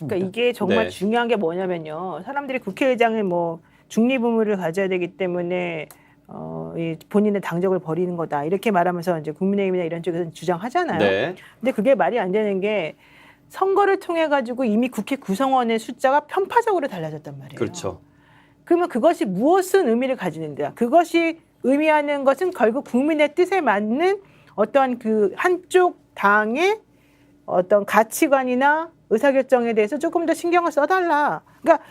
그러니까 이게 정말 네. 중요한 게 뭐냐면요. 사람들이 국회의장을 뭐 중립 의무를 가져야 되기 때문에 어, 이 본인의 당적을 버리는 거다 이렇게 말하면서 이제 국민의힘이나 이런 쪽에서 주장하잖아요. 네. 근데 그게 말이 안 되는 게 선거를 통해 가지고 이미 국회 구성원의 숫자가 편파적으로 달라졌단 말이에요. 그렇죠. 그러면 그것이 무엇은 의미를 가지는데요? 그것이 의미하는 것은 결국 국민의 뜻에 맞는 어떤 그 한쪽 당의 어떤 가치관이나 의사결정에 대해서 조금 더 신경을 써달라. 그러니까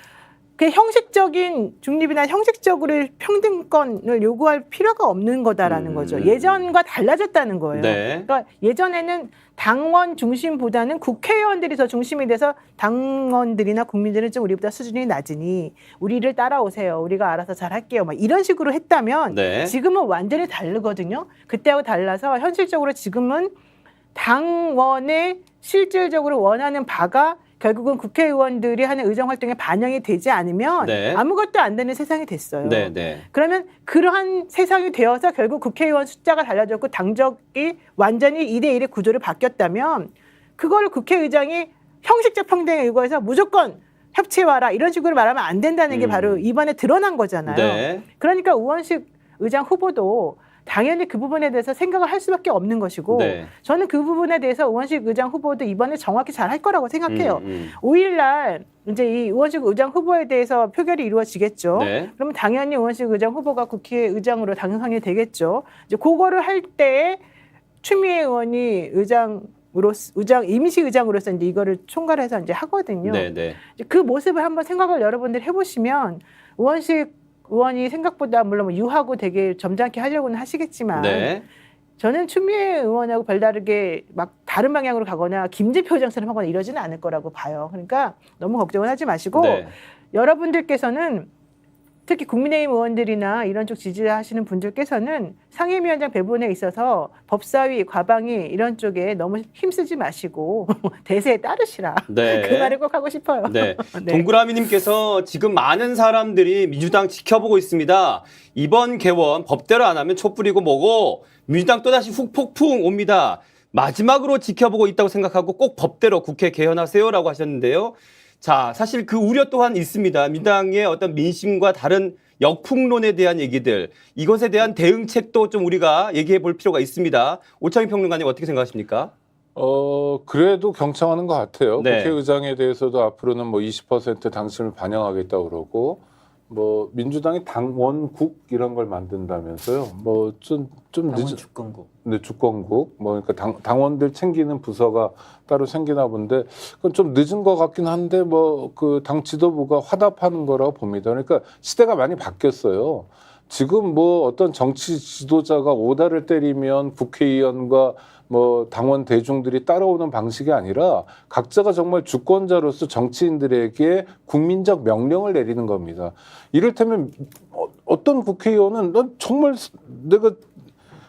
그 형식적인 중립이나 형식적으로 평등권을 요구할 필요가 없는 거다라는 음. 거죠. 예전과 달라졌다는 거예요. 네. 그러니까 예전에는 당원 중심보다는 국회의원들이 더 중심이 돼서 당원들이나 국민들은 좀 우리보다 수준이 낮으니 우리를 따라오세요. 우리가 알아서 잘 할게요. 막 이런 식으로 했다면 네. 지금은 완전히 다르거든요. 그때하고 달라서 현실적으로 지금은 당원의 실질적으로 원하는 바가 결국은 국회의원들이 하는 의정 활동에 반영이 되지 않으면 네. 아무것도 안 되는 세상이 됐어요. 네. 네. 그러면 그러한 세상이 되어서 결국 국회의원 숫자가 달라졌고 당적이 완전히 2대 1의 구조를 바뀌었다면 그걸 국회의장이 형식적 평등에 의거해서 무조건 협치해와라 이런 식으로 말하면 안 된다는 게 음. 바로 이번에 드러난 거잖아요. 네. 그러니까 우원식 의장 후보도 당연히 그 부분에 대해서 생각을 할 수밖에 없는 것이고 네. 저는 그 부분에 대해서 우원식 의장 후보도 이번에 정확히 잘 할 거라고 생각해요. 음, 음. 5일 날 이제 이 우원식 의장 후보에 대해서 표결이 이루어지겠죠. 네. 그러면 당연히 우원식 의장 후보가 국회의장으로 당선이 되겠죠. 이제 그거를 할 때 추미애 의원이 의장 으로 의장 임시 의장으로서 이제 이거를 총괄해서 이제 하거든요. 네. 네. 이제 그 모습을 한번 생각을 여러분들 해보시면 우원식 의원이 생각보다 물론 뭐 유하고 되게 점잖게 하려고는 하시겠지만 네. 저는 추미애 의원하고 별다르게 막 다른 방향으로 가거나 김재표 의장처럼 하거나 이러지는 않을 거라고 봐요. 그러니까 너무 걱정은 하지 마시고 네. 여러분들께서는 특히 국민의힘 의원들이나 이런 쪽 지지하시는 분들께서는 상임위원장 배분에 있어서 법사위, 과방위 이런 쪽에 너무 힘쓰지 마시고 대세에 따르시라. 네. 그 말을 꼭 하고 싶어요. 네. 네. 동그라미님께서 지금 많은 사람들이 민주당 지켜보고 있습니다. 이번 개원 법대로 안 하면 촛불이고 뭐고 민주당 또다시 훅 폭풍 옵니다. 마지막으로 지켜보고 있다고 생각하고 꼭 법대로 국회 개헌하세요라고 하셨는데요. 자, 사실 그 우려 또한 있습니다. 민주당의 어떤 민심과 다른 역풍론에 대한 얘기들, 이것에 대한 대응책도 좀 우리가 얘기해 볼 필요가 있습니다. 오창희 평론가님 어떻게 생각하십니까? 어 그래도 경청하는 것 같아요. 네. 국회의장에 대해서도 앞으로는 뭐 20% 당심을 반영하겠다 고 그러고 뭐 민주당이 당원국 이런 걸 만든다면서요. 뭐 좀 좀 늦은 주권국. 네, 주권국 뭐 그러니까 당, 당원들 챙기는 부서가 따로 생기나 본데 그건 좀 늦은 것 같긴 한데 뭐 그 당 지도부가 화답하는 거라고 봅니다. 그러니까 시대가 많이 바뀌었어요. 지금 뭐 어떤 정치 지도자가 오다를 때리면 국회의원과 뭐 당원 대중들이 따라오는 방식이 아니라 각자가 정말 주권자로서 정치인들에게 국민적 명령을 내리는 겁니다. 이를테면 어, 어떤 국회의원은 넌 정말 내가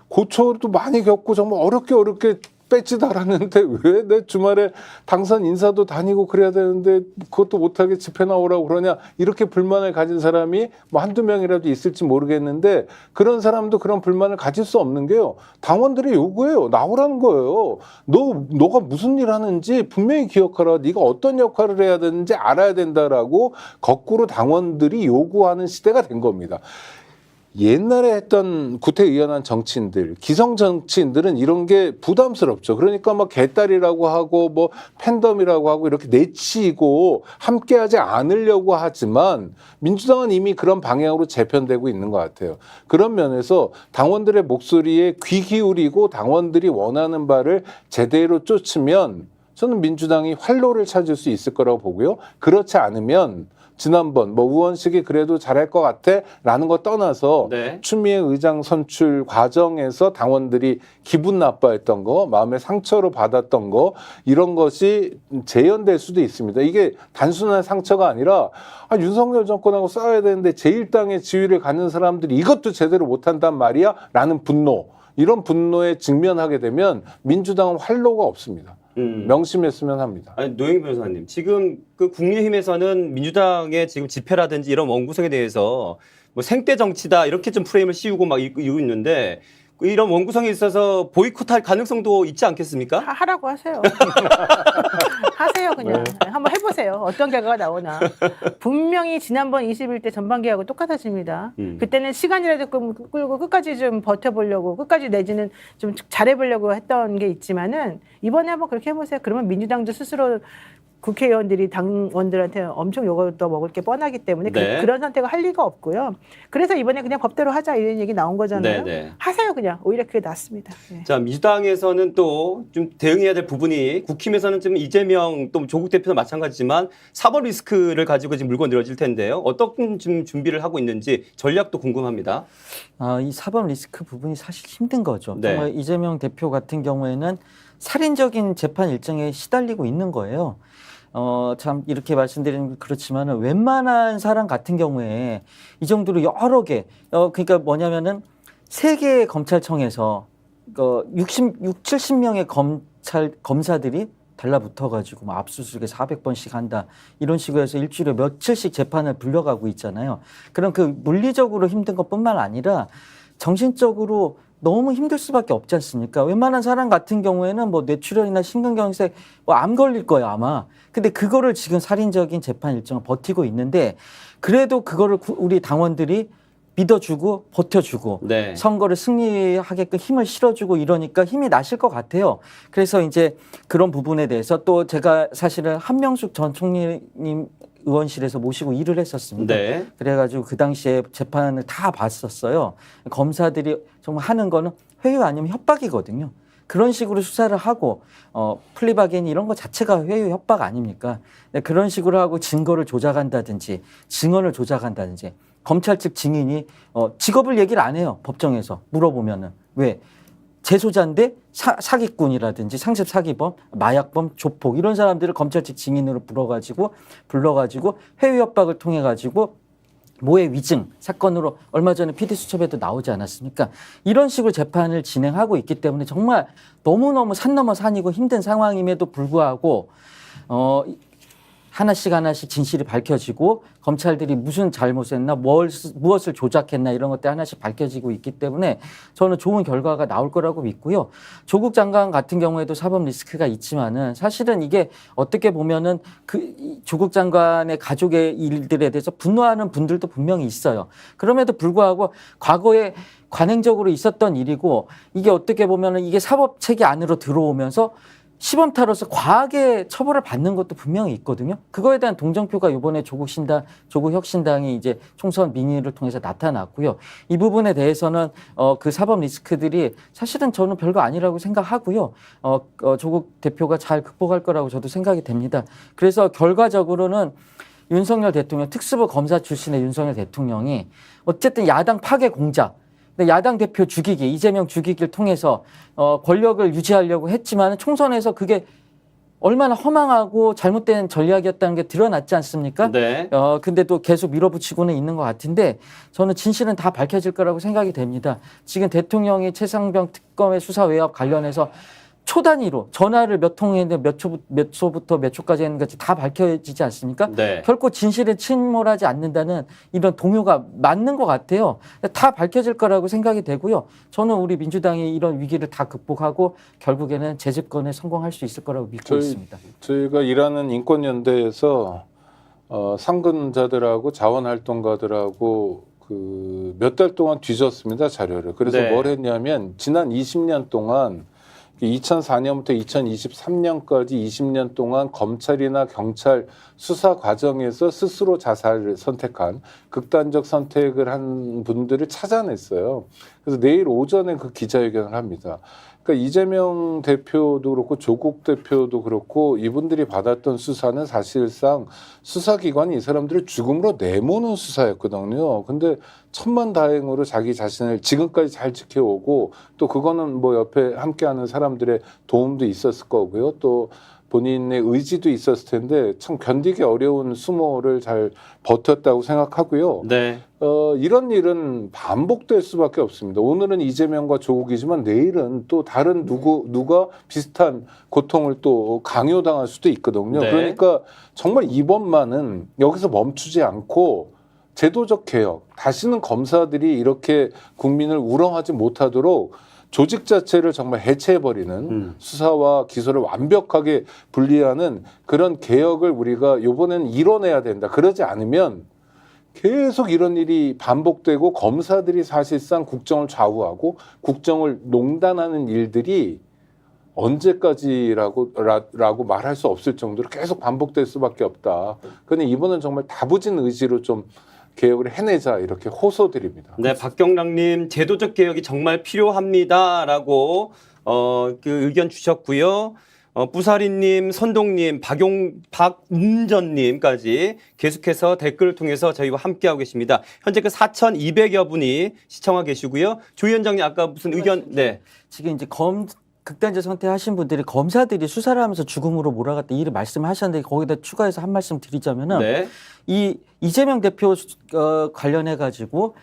고초도 많이 겪고 정말 어렵게 어렵게 빼지다라는데 왜 내 주말에 당선 인사도 다니고 그래야 되는데 그것도 못하게 집회 나오라고 그러냐? 이렇게 불만을 가진 사람이 뭐 한두 명이라도 있을지 모르겠는데 그런 사람도 그런 불만을 가질 수 없는 게요. 당원들의 요구예요. 나오라는 거예요. 너 너가 무슨 일 하는지 분명히 기억하라. 네가 어떤 역할을 해야 되는지 알아야 된다라고 거꾸로 당원들이 요구하는 시대가 된 겁니다. 옛날에 했던 구태의연한 정치인들, 기성 정치인들은 이런 게 부담스럽죠. 그러니까 막 개딸이라고 하고 뭐 팬덤이라고 하고 이렇게 내치고 함께하지 않으려고 하지만 민주당은 이미 그런 방향으로 재편되고 있는 것 같아요. 그런 면에서 당원들의 목소리에 귀 기울이고 당원들이 원하는 바를 제대로 쫓으면 저는 민주당이 활로를 찾을 수 있을 거라고 보고요. 그렇지 않으면 지난번 뭐 우원식이 그래도 잘할 것 같아라는 거 떠나서 네. 추미애 의장 선출 과정에서 당원들이 기분 나빠했던 거, 마음의 상처로 받았던 거 이런 것이 재현될 수도 있습니다. 이게 단순한 상처가 아니라 아, 윤석열 정권하고 싸워야 되는데 제1당의 지위를 갖는 사람들이 이것도 제대로 못한단 말이야라는 분노 이런 분노에 직면하게 되면 민주당은 활로가 없습니다. 음. 명심했으면 합니다. 아니 노영 변호사님 지금 그 국민의힘에서는 민주당의 지금 집회라든지 이런 원구성에 대해서 뭐 생태 정치다 이렇게 좀 프레임을 씌우고 막 이고 있는데 이런 원구성에 있어서 보이콧할 가능성도 있지 않겠습니까? 하- 하라고 하세요. 하세요 그냥. 네. 한번 해보세요. 어떤 결과가 나오나. 분명히 지난번 21대 전반기하고 똑같아집니다. 음. 그때는 시간이라도 끌- 끌고 끝까지 좀 버텨보려고 끝까지 내지는 좀 잘해보려고 했던 게 있지만은 이번에 한번 그렇게 해보세요. 그러면 민주당도 스스로 국회의원들이 당원들한테 엄청 욕을 또 먹을 게 뻔하기 때문에 네. 그, 런 선택을 할 리가 없고요. 그래서 이번에 그냥 법대로 하자 이런 얘기 나온 거잖아요. 네, 네. 하세요 그냥 오히려 그게 낫습니다. 네. 자 민주당에서는 또 좀 대응해야 될 부분이 국힘에서는 좀 이재명 또 조국 대표도 마찬가지지만 사법 리스크를 가지고 지금 물고 늘어질 텐데요. 어떤 좀 준비를 하고 있는지 전략도 궁금합니다. 아, 이 사법 리스크 부분이 사실 힘든 거죠. 네. 정말 이재명 대표 같은 경우에는 살인적인 재판 일정에 시달리고 있는 거예요. 어, 참, 이렇게 말씀드리는 건 그렇지만은 웬만한 사람 같은 경우에 이 정도로 여러 개, 어, 그러니까 뭐냐면은 세 개의 검찰청에서 그 60, 6, 70명의 검찰, 검사들이 달라붙어 가지고 뭐 압수수색에 400번씩 한다. 이런 식으로 해서 일주일에 며칠씩 재판을 불려가고 있잖아요. 그럼 그 물리적으로 힘든 것 뿐만 아니라 정신적으로 너무 힘들 수밖에 없지 않습니까? 웬만한 사람 같은 경우에는 뭐 뇌출혈이나 심근경색 뭐 암 걸릴 거예요 아마. 근데 그거를 지금 살인적인 재판 일정을 버티고 있는데 그래도 그거를 구- 우리 당원들이 믿어주고 버텨주고 네. 선거를 승리하게끔 힘을 실어주고 이러니까 힘이 나실 것 같아요. 그래서 이제 그런 부분에 대해서 또 제가 사실은 한명숙 전 총리님 의원실에서 모시고 일을 했었습니다. 네. 그래가지고 그 당시에 재판을 다 봤었어요. 검사들이 정말 하는 거는 회유 아니면 협박이거든요. 그런 식으로 수사를 하고 어 플리바겐 이런 거 자체가 회유 협박 아닙니까? 네, 그런 식으로 하고 증거를 조작한다든지 증언을 조작한다든지 검찰 측 증인이 어 직업을 얘기를 안 해요 법정에서 물어보면은 왜 재소자인데 사, 사기꾼이라든지 상습 사기범, 마약범, 조폭 이런 사람들을 검찰 측 증인으로 불러가지고 불러가지고 회유 협박을 통해 가지고 모의 위증 사건으로 얼마 전에 PD 수첩에도 나오지 않았습니까? 이런 식으로 재판을 진행하고 있기 때문에 정말 너무너무 산 넘어 산이고 힘든 상황임에도 불구하고 어 하나씩 하나씩 진실이 밝혀지고 검찰들이 무슨 잘못했나 뭘 스- 무엇을 조작했나 이런 것들 하나씩 밝혀지고 있기 때문에 저는 좋은 결과가 나올 거라고 믿고요. 조국 장관 같은 경우에도 사법 리스크가 있지만은 사실은 이게 어떻게 보면은 그이 조국 장관의 가족의 일들에 대해서 분노하는 분들도 분명히 있어요. 그럼에도 불구하고 과거에 관행적으로 있었던 일이고 이게 어떻게 보면은 이게 사법 체계 안으로 들어오면서 시범타로서 과하게 처벌을 받는 것도 분명히 있거든요. 그거에 대한 동정표가 이번에 조국 신당, 조국 혁신당이 이제 총선 민의를 통해서 나타났고요. 이 부분에 대해서는 어, 그 사법 리스크들이 사실은 저는 별거 아니라고 생각하고요. 어, 어, 조국 대표가 잘 극복할 거라고 저도 생각이 됩니다. 그래서 결과적으로는 윤석열 대통령 특수부 검사 출신의 윤석열 대통령이 어쨌든 야당 파괴 공작 근데 야당 대표 죽이기, 이재명 죽이기를 통해서 어, 권력을 유지하려고 했지만 총선에서 그게 얼마나 허망하고 잘못된 전략이었다는 게 드러났지 않습니까? 네. 어, 근데도 계속 밀어붙이고는 있는 것 같은데 저는 진실은 다 밝혀질 거라고 생각이 됩니다. 지금 대통령이 최상병 특검의 수사 외압 관련해서 초 단위로 전화를 몇 통 했는데 몇 초, 몇 초부터 몇 초까지 했는지 다 밝혀지지 않습니까? 네. 결코 진실에 침몰하지 않는다는 이런 동요가 맞는 것 같아요. 다 밝혀질 거라고 생각이 되고요. 저는 우리 민주당이 이런 위기를 다 극복하고 결국에는 재집권에 성공할 수 있을 거라고 믿고 저희- 있습니다. 저희가 일하는 인권연대에서 어, 상근자들하고 자원활동가들하고 그 몇 달 동안 뒤졌습니다 자료를. 그래서 네. 뭘 했냐면 지난 20년 동안 2004년부터 2023년까지 20년 동안 검찰이나 경찰 수사 과정에서 스스로 자살을 선택한 극단적 선택을 한 분들을 찾아냈어요. 그래서 내일 오전에 그 기자회견을 합니다. 그러니까 이재명 대표도 그렇고 조국 대표도 그렇고 이분들이 받았던 수사는 사실상 수사기관이 이 사람들을 죽음으로 내모는 수사였거든요. 근데 천만 다행으로 자기 자신을 지금까지 잘 지켜오고 또 그거는 뭐 옆에 함께하는 사람들의 도움도 있었을 거고요. 또 본인의 의지도 있었을 텐데 참 견디기 어려운 수모를 잘 버텼다고 생각하고요. 네. 어, 이런 일은 반복될 수밖에 없습니다. 오늘은 이재명과 조국이지만 내일은 또 다른 누구 누가 비슷한 고통을 또 강요당할 수도 있거든요. 네. 그러니까 정말 이번만은 여기서 멈추지 않고 제도적 개혁, 다시는 검사들이 이렇게 국민을 우롱하지 못하도록 조직 자체를 정말 해체해버리는 음. 수사와 기소를 완벽하게 분리하는 그런 개혁을 우리가 이번에는 이뤄내야 된다. 그러지 않으면 계속 이런 일이 반복되고 검사들이 사실상 국정을 좌우하고 국정을 농단하는 일들이 언제까지라고 라, 라고 말할 수 없을 정도로 계속 반복될 수밖에 없다. 근데 이번은 정말 다부진 의지로 좀 개혁을 해내자 이렇게 호소드립니다. 네, 박경락님 제도적 개혁이 정말 필요합니다라고 어, 그 의견 주셨고요. 어, 부사리님, 선동님, 박용, 박운전님까지 계속해서 댓글을 통해서 저희와 함께하고 계십니다. 현재 그 4,200여 분이 시청하고 계시고요. 조 위원장님 아까 무슨 의견, 네. 지금 이제 검 극단적 선택하신 분들이 검사들이 수사를 하면서 죽음으로 몰아갔다 이를 말씀하셨는데 거기다 추가해서 한 말씀 드리자면은 네. 이 이재명 대표 수- 어, 관련해 가지고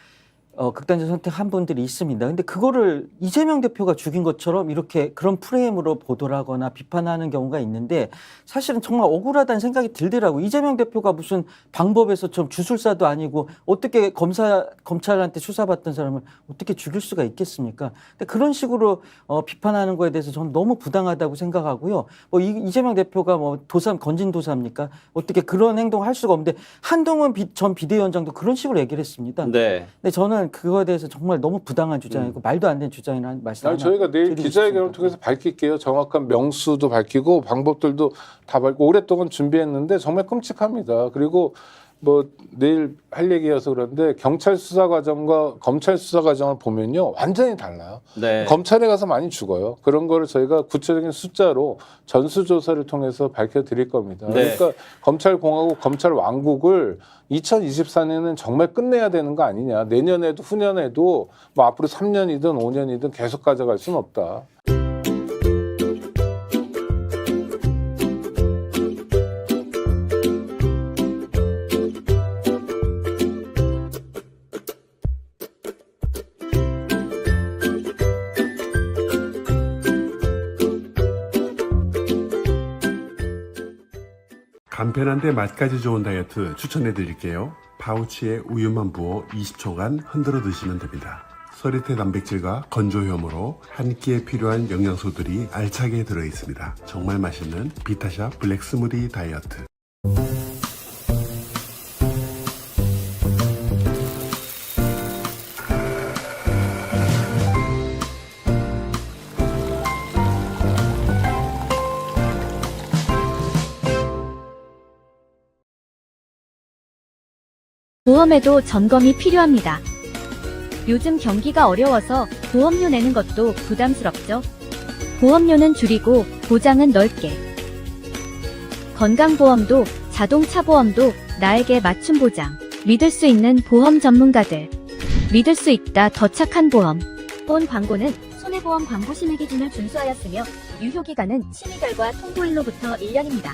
어, 극단적 선택한 분들이 있습니다. 근데 그거를 이재명 대표가 죽인 것처럼 이렇게 그런 프레임으로 보도를 하거나 비판하는 경우가 있는데 사실은 정말 억울하다는 생각이 들더라고요. 이재명 대표가 무슨 방법에서 좀 주술사도 아니고 어떻게 검사, 검찰한테 수사받던 사람을 어떻게 죽일 수가 있겠습니까? 근데 그런 식으로 어, 비판하는 거에 대해서 저는 너무 부당하다고 생각하고요. 뭐 이, 이재명 대표가 뭐 도삼, 건진도사입니까? 어떻게 그런 행동을 할 수가 없는데 한동훈 비, 전 비대위원장도 그런 식으로 얘기를 했습니다. 네. 근데 저는 그거에 대해서 정말 너무 부당한 주장이고 말도 안 되는 주장이라는 말씀 아니, 저희가 내일 기자회견을. 통해서 밝힐게요. 정확한 명수도 밝히고 방법들도 다 밝고 오랫동안 준비했는데 정말 끔찍합니다. 그리고 뭐 내일 할 얘기여서 그런데 경찰 수사 과정과 검찰 수사 과정을 보면요 완전히 달라요. 네. 검찰에 가서 많이 죽어요. 그런 거를 저희가 구체적인 숫자로 전수 조사를 통해서 밝혀 드릴 겁니다. 네. 그러니까 검찰 공화국, 검찰 왕국을 2024년에는 정말 끝내야 되는 거 아니냐. 내년에도 후년에도 뭐 앞으로 3년이든 5년이든 계속 가져갈 수는 없다. 간편한데 맛까지 좋은 다이어트 추천해 드릴게요. 파우치에 우유만 부어 20초간 흔들어 드시면 됩니다. 서리태 단백질과 건조효모로 한 끼에 필요한 영양소들이 알차게 들어 있습니다. 정말 맛있는 비타샵 블랙 스무디 다이어트. 보험에도 점검이 필요합니다. 요즘 경기가 어려워서 보험료 내는 것도 부담스럽죠. 보험료는 줄이고 보장은 넓게. 건강보험도 자동차 보험도 나에게 맞춤 보장. 믿을 수 있는 보험 전문가들. 믿을 수 있다 더 착한 보험. 본 광고는 손해보험 광고 심의 기준을 준수하였으며 유효 기간은 심의 결과 통보일로부터 1년입니다.